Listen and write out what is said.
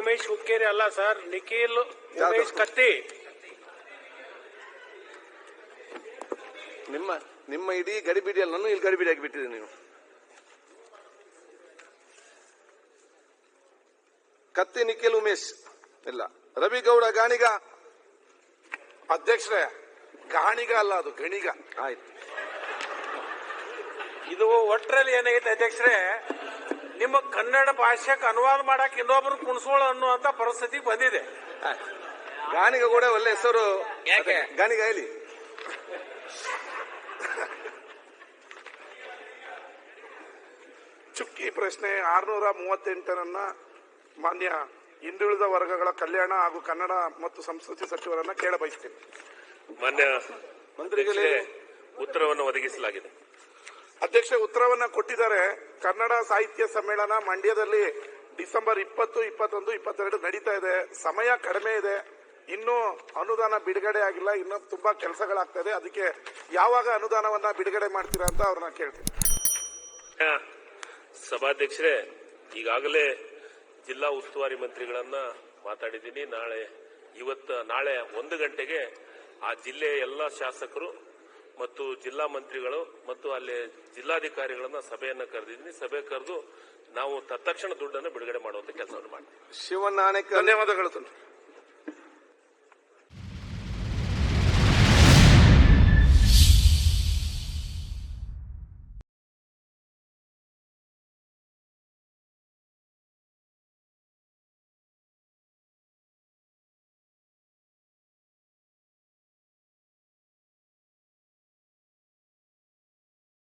ಉಮೇಶ್ ಹುಕ್ಕೇರಿ ಅಲ್ಲ ಸರ್ ನಿಖಿಲ್ ಉಮೇಶ್ ಕತ್ತಿ. ನಿಮ್ಮ ನಿಮ್ಮ ಇಡೀ ಗಡಿಬಿಡಿಯಲ್ಲಿ ನಾನು ಇಲ್ಲಿ ಗಡಿಬಿಡಿ ಆಗಿಬಿಟ್ಟಿದೆ ನೀವು ಕತ್ತಿ ನಿಖಿಲ್ ಉಮೇಶ್. ಇಲ್ಲ. ರವಿಗೌಡ ಗಾಣಿಗ. ಅಧ್ಯಕ್ಷರೇ ಗಾಣಿಗ ಅಲ್ಲ ಅದು ಗಣಿಗ. ಆಯ್ತು ಇದು ಒಟ್ಟರಲ್ಲಿ ಏನಾಗೈತೆ ಅಧ್ಯಕ್ಷರೇ? ನಿಮ್ಮ ಕನ್ನಡ ಭಾಷೆಗೆ ಅನುವಾದ ಮಾಡಕ್ ಇನ್ನೊಬ್ರು ಕುಣಿಸೋಳು ಅನ್ನುವಂತ ಪರಿಸ್ಥಿತಿ ಬಂದಿದೆ. ಗಾನಿಗ ಕೂಡ ಒಳ್ಳೆ ಹೆಸರು. ಯಾಕೆ? ಗಾಣಿಗ ಹೇಳಿ. ಚುಕ್ಕಿ ಪ್ರಶ್ನೆ ಆರ್ನೂರ ಮೂವತ್ತೆಂಟರನ್ನ ಮಾನ್ಯ ಹಿಂದುಳಿದ ವರ್ಗಗಳ ಕಲ್ಯಾಣ ಹಾಗೂ ಕನ್ನಡ ಮತ್ತು ಸಂಸ್ಕೃತಿ ಸಚಿವರನ್ನ ಕೇಳ ಬಯಸ್ತೀನಿ ಮಾನ್ಯ ಮಂತ್ರಿಗಳೇ ಉತ್ತರವನ್ನು ಒದಗಿಸಲಾಗಿದೆ. ಅಧ್ಯಕ್ಷ ಉತ್ತರವನ್ನ ಕೊಟ್ಟಿದ್ದಾರೆ. ಕನ್ನಡ ಸಾಹಿತ್ಯ ಸಮ್ಮೇಳನ ಮಂಡ್ಯದಲ್ಲಿ ಡಿಸೆಂಬರ್ ಇಪ್ಪತ್ತು, ಇಪ್ಪತ್ತೊಂದು, ಇಪ್ಪತ್ತೆರಡು ನಡೀತಾ ಇದೆ. ಸಮಯ ಕಡಿಮೆ ಇದೆ. ಇನ್ನೂ ಅನುದಾನ ಬಿಡುಗಡೆ ಆಗಿಲ್ಲ. ಇನ್ನೂ ತುಂಬಾ ಕೆಲಸಗಳಾಗ್ತಾ ಇದೆ ಅದಕ್ಕೆ ಯಾವಾಗ ಅನುದಾನವನ್ನ ಬಿಡುಗಡೆ ಮಾಡ್ತೀರಾ ಅಂತ ಅವ್ರನ್ನ ಕೇಳ್ತೀನಿ. ಸಭಾಧ್ಯಕ್ಷರೇ, ಈಗಾಗಲೇ ಜಿಲ್ಲಾ ಉಸ್ತುವಾರಿ ಮಂತ್ರಿಗಳನ್ನ ಮಾತಾಡಿದ್ದೀನಿ. ನಾಳೆ, ಇವತ್ತು, ನಾಳೆ ಒಂದು ಗಂಟೆಗೆ ಆ ಜಿಲ್ಲೆಯ ಎಲ್ಲ ಶಾಸಕರು ಮತ್ತು ಜಿಲ್ಲಾ ಮಂತ್ರಿಗಳು ಮತ್ತು ಅಲ್ಲಿ ಜಿಲ್ಲಾಧಿಕಾರಿಗಳನ್ನ ಸಭೆಯನ್ನ ಕರೆದಿದ್ದೀನಿ. ಸಭೆ ಕರೆದು ನಾವು ತತ್ಕ್ಷಣ ದುಡ್ಡನ್ನು ಬಿಡುಗಡೆ ಮಾಡುವಂತ ಕೆಲಸವನ್ನು ಮಾಡ್ತೀವಿ. ಶಿವನಾಣೆಕರ್ ಧನ್ಯವಾದಗಳು